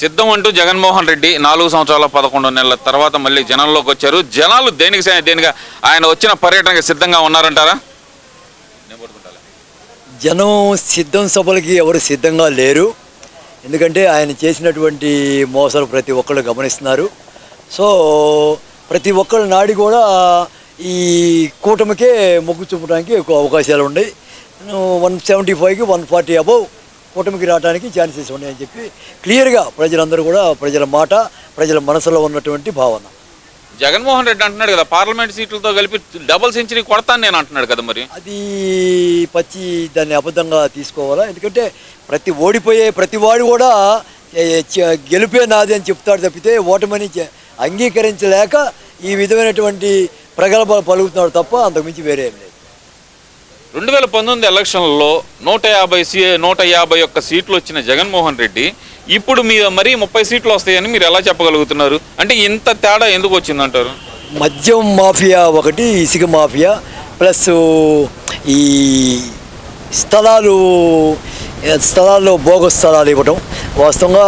సిద్ధం అంటూ జగన్మోహన్ రెడ్డి నాలుగు సంవత్సరాల పదకొండు నెలల తర్వాత మళ్ళీ జనంలోకి వచ్చారు. జనాలు దేనికి దేనిగా ఆయన వచ్చిన పర్యటనకి సిద్ధంగా ఉన్నారంటారా? జనం సిద్ధం సభలకి ఎవరు సిద్ధంగా లేరు. ఎందుకంటే ఆయన చేసినటువంటి మోసాలు ప్రతి ఒక్కళ్ళు గమనిస్తున్నారు. సో ప్రతి ఒక్కళ్ళ నాడి కూడా ఈ కూటమికే మొగ్గు చూపడానికి ఎక్కువ అవకాశాలు ఉన్నాయి. వన్ సెవెంటీ ఫైవ్కి వన్ ఫార్టీ అబౌవ్ కూటమికి రావడానికి ఛాన్సెస్ ఉన్నాయని చెప్పి క్లియర్గా ప్రజలందరూ కూడా ప్రజల మాట ప్రజల మనసులో ఉన్నటువంటి భావన. జగన్మోహన్ రెడ్డి అంటున్నాడు కదా పార్లమెంట్ సీట్లతో కలిపి డబుల్ సెంచరీ కొడతాను నేను అంటున్నాడు కదా మరి. అది పచ్చి దాన్ని అబద్ధంగా తీసుకోవాలా? ఎందుకంటే ప్రతి ఓడిపోయే ప్రతి వాడు కూడా గెలుపే నాది అని చెప్తాడు తప్పితే ఓటమని అంగీకరించలేక ఈ విధమైనటువంటి ప్రగల్భాలు పలుకుతున్నాడు తప్ప అంతకుమించి వేరే ఏం లేదు. రెండు వేల పంతొమ్మిది ఎలక్షన్లలో నూట యాభై సీ నూట యాభై ఒక్క సీట్లు వచ్చిన జగన్మోహన్ రెడ్డి ఇప్పుడు మీ మరీ ముప్పై సీట్లు వస్తాయని మీరు ఎలా చెప్పగలుగుతున్నారు? అంటే ఇంత తేడా ఎందుకు వచ్చిందంటారు? మద్యం మాఫియా ఒకటి ఇసుక మాఫియా ప్లస్ ఈ స్థలాలు స్థలాల్లో బోగస్ స్థలాలు ఇవ్వటం. వాస్తవంగా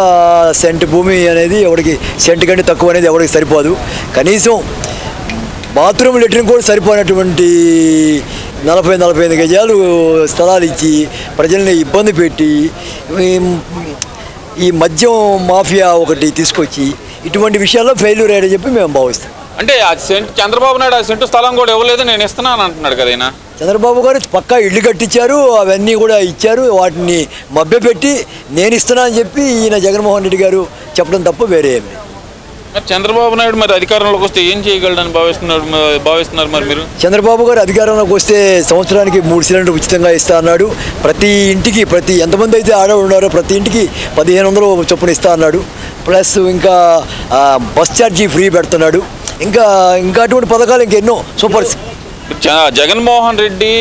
సెంట్ భూమి అనేది ఎవరికి సెంట్ కంటే తక్కువ అనేది ఎవరికి సరిపోదు. కనీసం బాత్రూమ్ లెట్రిన్ కూడా సరిపోయినటువంటి నలభై నలభై ఐదు గజాలు స్థలాలు ఇచ్చి ప్రజల్ని ఇబ్బంది పెట్టి ఈ- మద్యం మాఫియా ఒకటి తీసుకొచ్చి ఇటువంటి విషయాల్లో ఫెయిల్యూర్ అయ్యని చెప్పి మేము భావిస్తాం అంటే ఆ సెంట్ చంద్రబాబు నాయుడు ఆ సెంటు స్థలం కూడా ఇవ్వలేదు నేను ఇస్తున్నాను అంటున్నాడు కదా ఆయన చంద్రబాబు గారు పక్కా ఇల్లు కట్టించారు అవన్నీ కూడా ఇచ్చారు వాటిని మభ్యపెట్టి నేను ఇస్తున్నా అని చెప్పి ఈయన జగన్మోహన్ రెడ్డి గారు చెప్పడం తప్ప వేరే ఏమి. మరి చంద్రబాబు నాయుడు మరి అధికారంలోకి వస్తే ఏం చేయగలడని భావిస్తున్నారు భావిస్తున్నారు మరి మీరు? చంద్రబాబు గారు అధికారంలోకి వస్తే సంవత్సరానికి మూడు సిలిండర్ ఉచితంగా ఇస్తా అన్నాడు. ప్రతి ఇంటికి ప్రతి ఎంతమంది అయితే ఆడవాళ్ళు ఉన్నారో ప్రతి ఇంటికి పదిహేను వందలు చొప్పున ఇస్తా అన్నాడు. ప్లస్ ఇంకా బస్ ఛార్జీ ఫ్రీ పెడుతున్నాడు. ఇంకా ఇంకా అటువంటి పథకాలు ఇంకెన్నో సూపర్ జగన్మోహన్ రెడ్డి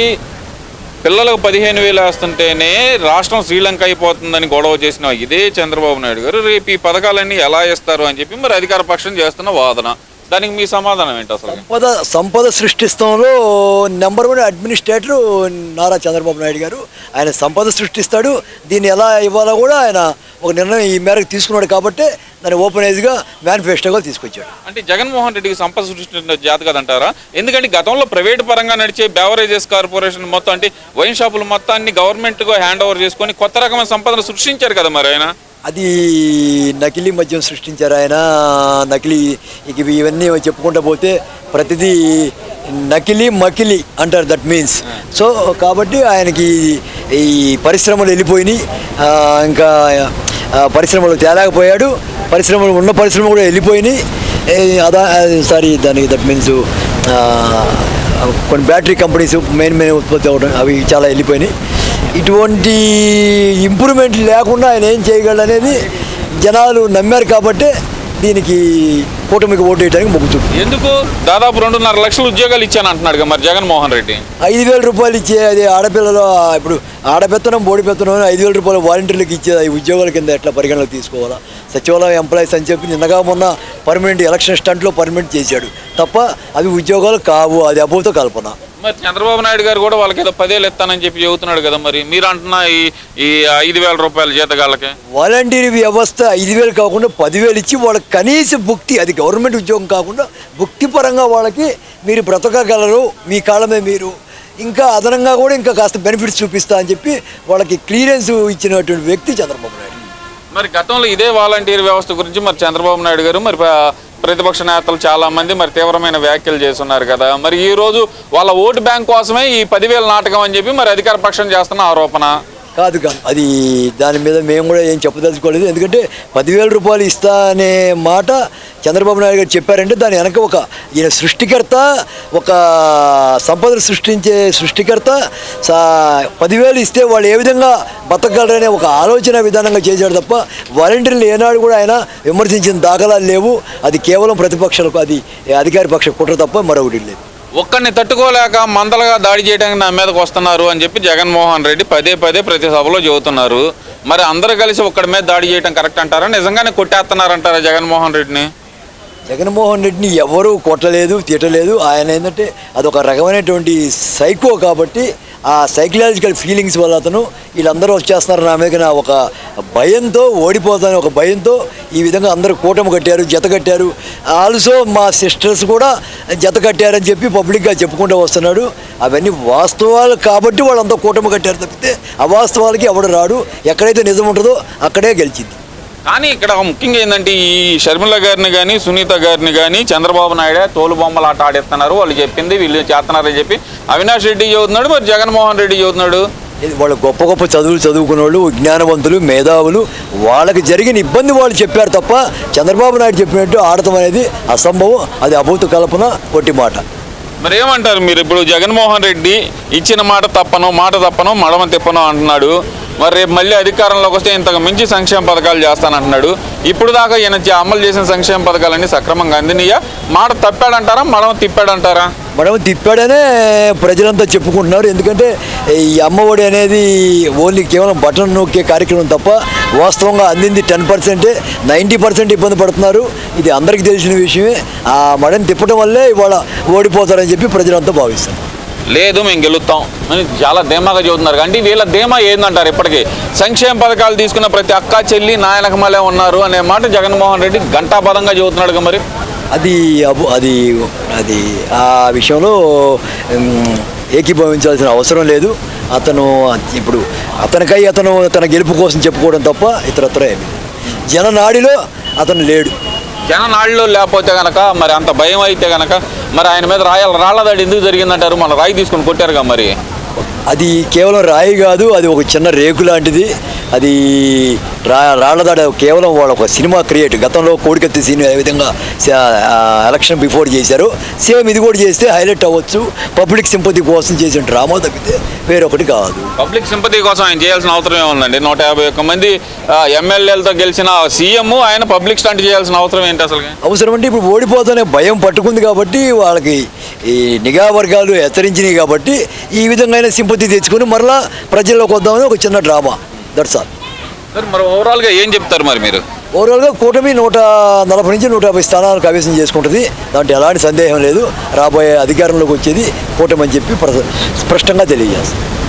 పిల్లలకు పదిహేను వేలు వేస్తుంటేనే రాష్ట్రం శ్రీలంక అయిపోతుందని గొడవ చేసిన ఇదే చంద్రబాబు నాయుడు గారు రేపు ఈ పథకాలన్నీ ఎలా ఇస్తారు అని చెప్పి మరి అధికార పక్షం చేస్తున్న వాదన. దానికి మీ సమాధానం ఏంటి అసలు సంపద సంపద సృష్టిస్తంలో number one administrator Nara Chandrababu Naidu garu. ఆయన సంపద సృష్టిస్తాడు. దీన్ని ఎలా ఇవ్వాలో కూడా ఆయన ఒక నిర్ణయం ఈ మేరకు తీసుకున్నాడు కాబట్టి దాన్ని ఓపెన్ ఏజ్గా మేనిఫెస్టోగా తీసుకొచ్చాడు. అంటే జగన్మోహన్ రెడ్డికి సంపద సృష్టించిన జాత కదంటారా ఎందుకంటే గతంలో ప్రైవేట్ పరంగా నడిచే బేవరేజెస్ కార్పొరేషన్ మొత్తం అంటే వైన్ షాపులు మొత్తాన్ని గవర్నమెంట్గా హ్యాండ్ ఓవర్ చేసుకొని కొత్త రకమైన సంపదను సృష్టించారు కదా మరి ఆయన. అది నకిలీ మద్యం సృష్టించారు ఆయన. నకిలీ ఇక ఇవి ఇవన్నీ చెప్పుకుంటూ పోతే ప్రతిదీ నకిలీ మకిలి అంటారు దట్ మీన్స్ సో కాబట్టి ఆయనకి ఈ పరిశ్రమలు వెళ్ళిపోయినాయి. ఇంకా పరిశ్రమలు తేలేకపోయాడు. పరిశ్రమలు ఉన్న పరిశ్రమలు కూడా వెళ్ళిపోయినాయి. అదా సారీ దానికి దట్ మీన్స్ కొన్ని బ్యాటరీ కంపెనీస్ మెయిన్ మెయిన్ ఉత్పత్తి అవడం అవి చాలా వెళ్ళిపోయినాయి. ఇటువంటి ఇంప్రూవ్మెంట్ లేకుండా ఆయన ఏం చేయగలడు అనేది జనాలు నమ్మారు కాబట్టే దీనికి కూటమికి ఓటు వేయడానికి మొగ్గు చూపు ఎందుకు? దాదాపు రెండున్నర లక్షల ఉద్యోగాలు ఇచ్చాను అంటున్నాడు మరి జగన్మోహన్ రెడ్డి. ఐదు వేల రూపాయలు ఇచ్చే అది ఆడపిల్లలు ఇప్పుడు ఆడపెత్తనం బోడి పెత్తనం ఐదు వేల రూపాయలు వాలంటీర్లకు ఇచ్చేది ఉద్యోగాల కింద ఎట్లా పరిగణలోకి తీసుకోవాలా? సచివాలయం ఎంప్లాయీస్ అని చెప్పి నిన్నగా మొన్న పర్మనెంట్ ఎలక్షన్ స్టంట్లో పర్మనెంట్ చేశాడు. తప్ప అవి ఉద్యోగాలు కావు అది అభూత కల్పన. మరి చంద్రబాబు నాయుడు గారు కూడా వాళ్ళకి ఏదో పదేళ్ళు ఇస్తానని చెప్పి చెబుతున్నాడు కదా మరి. మీరు అంటున్న ఈ ఈ ఐదు వేల రూపాయల జీతగాళ్ళకి? వాలంటీర్ వ్యవస్థ ఐదు వేలు కాకుండా పదివేలు ఇచ్చి వాళ్ళకి కనీస భుక్తి అది గవర్నమెంట్ ఉద్యోగం కాకుండా భుక్తి పరంగా వాళ్ళకి మీరు బ్రతకగలరు మీ కాళ్ళమే మీరు. ఇంకా అదనంగా కూడా ఇంకా కాస్త బెనిఫిట్స్ చూపిస్తా అని చెప్పి వాళ్ళకి క్లియరెన్స్ ఇచ్చినటువంటి వ్యక్తి చంద్రబాబు నాయుడు. మరి గతంలో ఇదే వాలంటీర్ వ్యవస్థ గురించి మరి చంద్రబాబు నాయుడు గారు మరి ప్రతిపక్ష నేతలు చాలా మంది మరి తీవ్రమైన వ్యాఖ్యలు చేస్తున్నారు కదా. మరి ఈ రోజు వాళ్ళ ఓటు బ్యాంక్ కోసమే ఈ పదివేల నాటకం అని చెప్పి మరి అధికార పక్షం చేస్తున్న ఆరోపణ. కాదు కాదు అది దాని మీద మేము కూడా ఏం చెప్పదలుచుకోలేదు. ఎందుకంటే పదివేల రూపాయలు ఇస్తా అనే మాట చంద్రబాబు నాయుడు గారు చెప్పారంటే దాని వెనక ఒక ఈయన సృష్టికర్త ఒక సంపదను సృష్టించే సృష్టికర్త సా పదివేలు ఇస్తే వాళ్ళు ఏ విధంగా బతకగలరనే ఒక ఆలోచన విధానంగా చేశాడు తప్ప వాలంటీర్లు ఏనాడు కూడా ఆయన విమర్శించిన దాఖలాలు లేవు. అది కేవలం ప్రతిపక్షాలకు అది అధికార పక్ష కుట్ర తప్ప మరొకటి లేదు. ఒక్కడిని తట్టుకోలేక మందలుగా దాడి చేయడానికి నా మీదకి వస్తున్నారు అని చెప్పి జగన్మోహన్ రెడ్డి పదే పదే ప్రతి సభలో చెబుతున్నారు. మరి అందరూ కలిసి ఒక్కడి మీద దాడి చేయడం కరెక్ట్ అంటారా? నిజంగానే కొట్టేస్తున్నారంటారా జగన్మోహన్ రెడ్డిని? జగన్మోహన్ రెడ్డిని ఎవరూ కొట్టలేదు తిట్టలేదు. ఆయన ఏంటంటే అదొక రకమైనటువంటి సైకో కాబట్టి ఆ సైకలాజికల్ ఫీలింగ్స్ వల్ల అతను వీళ్ళందరూ వచ్చేస్తున్నారు నా మీద ఒక భయంతో ఓడిపోతాను ఒక భయంతో ఈ విధంగా అందరూ కూటమి కట్టారు జత కట్టారు. ఆల్సో మా సిస్టర్స్ కూడా జత కట్టారని చెప్పి పబ్లిక్గా చెప్పుకుంటూ వస్తున్నాడు. అవన్నీ వాస్తవాలు కాబట్టి వాళ్ళంతా కూటమి కట్టారు తప్పితే అవాస్తవాలకి ఎవడు రాడు. ఎక్కడైతే నిజం ఉంటుందో అక్కడే గెలిచింది. కానీ ఇక్కడ ముఖ్యంగా ఏంటంటే ఈ షర్మిల గారిని కానీ సునీత గారిని కానీ చంద్రబాబు నాయుడే తోలు బొమ్మలు ఆట ఆడిస్తున్నారు. వాళ్ళు చెప్పింది వీళ్ళు చేస్తున్నారని చెప్పి అవినాష్ రెడ్డి చదువుతున్నాడు మరి జగన్మోహన్ రెడ్డి చదువుతున్నాడు. ఇది వాళ్ళు గొప్ప గొప్ప చదువులు చదువుకున్న వాళ్ళు జ్ఞానవంతులు మేధావులు. వాళ్ళకి జరిగిన ఇబ్బంది వాళ్ళు చెప్పారు తప్ప చంద్రబాబు నాయుడు చెప్పినట్టు ఆడటం అనేది అసంభవం. అది అభూత కల్పన కొట్టి మాట. మరి ఏమంటారు మీరు? ఇప్పుడు జగన్మోహన్ రెడ్డి ఇచ్చిన మాట తప్పను మాట తప్పను మడమ తిప్పను అంటున్నాడు. మరి రేపు మళ్ళీ అధికారంలోకి వస్తే ఇంతకు మించి సంక్షేమ పథకాలు చేస్తానంటున్నాడు. ఇప్పుడు దాకా ఈయన చే- అమలు చేసిన సంక్షేమ పథకాలన్నీ సక్రమంగా అందినయా? మాట తప్పాడంటారా? మడమ తిప్పాడంటారా? మనం తిప్పాడనే ప్రజలంతా చెప్పుకుంటున్నారు. ఎందుకంటే ఈ అమ్మఒడి అనేది ఓన్లీ కేవలం బటన్ నొక్కే కార్యక్రమం తప్ప వాస్తవంగా అందింది టెన్ పర్సెంటే నైంటీ పర్సెంట్ ఇబ్బంది పడుతున్నారు. ఇది అందరికీ తెలిసిన విషయమే. ఆ మడని తిప్పడం వల్లే ఇవాళ ఓడిపోతారని చెప్పి ప్రజలంతా భావిస్తారు లేదు మేము గెలుస్తాం. అని చాలా ధీమాగా చదువుతున్నారు అంటే వీళ్ళ ధీమా ఏందంటారు ఇప్పటికీ? సంక్షేమ పథకాలు తీసుకున్న ప్రతి అక్క చెల్లి నాయనకమలే ఉన్నారు అనే మాట జగన్మోహన్ రెడ్డి గంటాపదంగా చదువుతున్నాడు మరి. అది అబు- అది అది ఆ విషయంలో ఏకీభవించాల్సిన అవసరం లేదు. అతను ఇప్పుడు అతనికై అతను తన గెలుపు కోసం చెప్పుకోవడం తప్ప ఇతరత్ర ఏమి. జననాడిలో అతను లేడు. జననాళ్ళలో లేకపోతే గనక మరి అంత భయం అయితే గనక మరి ఆయన మీద రాయాల రాళ్ళదాడి ఎందుకు జరిగిందంటారు? మన రాయి తీసుకొని కొట్టారుగా మరి. అది కేవలం రాయి కాదు అది ఒక చిన్న రేకు లాంటిది. అది రా రాళ్ళదాడ కేవలం వాళ్ళ ఒక సినిమా క్రియేట్ గతంలో కోడికత్తి సీన్ ఏ విధంగా ఎలక్షన్ బిఫోర్ చేశారు. సేమ్ ఇది కూడా చేస్తే హైలైట్ అవ్వచ్చు. పబ్లిక్ సింపతి కోసం చేసిన డ్రామా తప్పితే వేరొకటి కాదు. పబ్లిక్ సింపతి కోసం ఆయన చేయాల్సిన అవసరం ఏముందండి? నూట యాభై ఒక్క మంది ఎమ్మెల్యేలతో గెలిచిన సీఎం ఆయన పబ్లిక్ స్టంట్ చేయాల్సిన అవసరం ఏంటి అసలు అవసరం అంటే ఇప్పుడు ఓడిపోతానే భయం పట్టుకుంది కాబట్టి వాళ్ళకి ఈ నిఘా వర్గాలు హెచ్చరించినాయి కాబట్టి ఈ విధంగా సింపతి తెచ్చుకొని మరలా ప్రజల్లోకి వద్దామని ఒక చిన్న డ్రామా. దట్స్ ఆల్ సార్ మరి ఓవరాల్గా ఏం చెప్తారు మరి మీరు? ఓవరాల్గా కూటమి నూట నలభై నుంచి నూట యాభై స్థానాలు కైవసం చేసుకుంటుంది. దాంట్లో ఎలాంటి సందేహం లేదు. రాబోయే అధికారంలోకి వచ్చేది కూటమి అని చెప్పి స్పష్టంగా తెలియజేస్తాం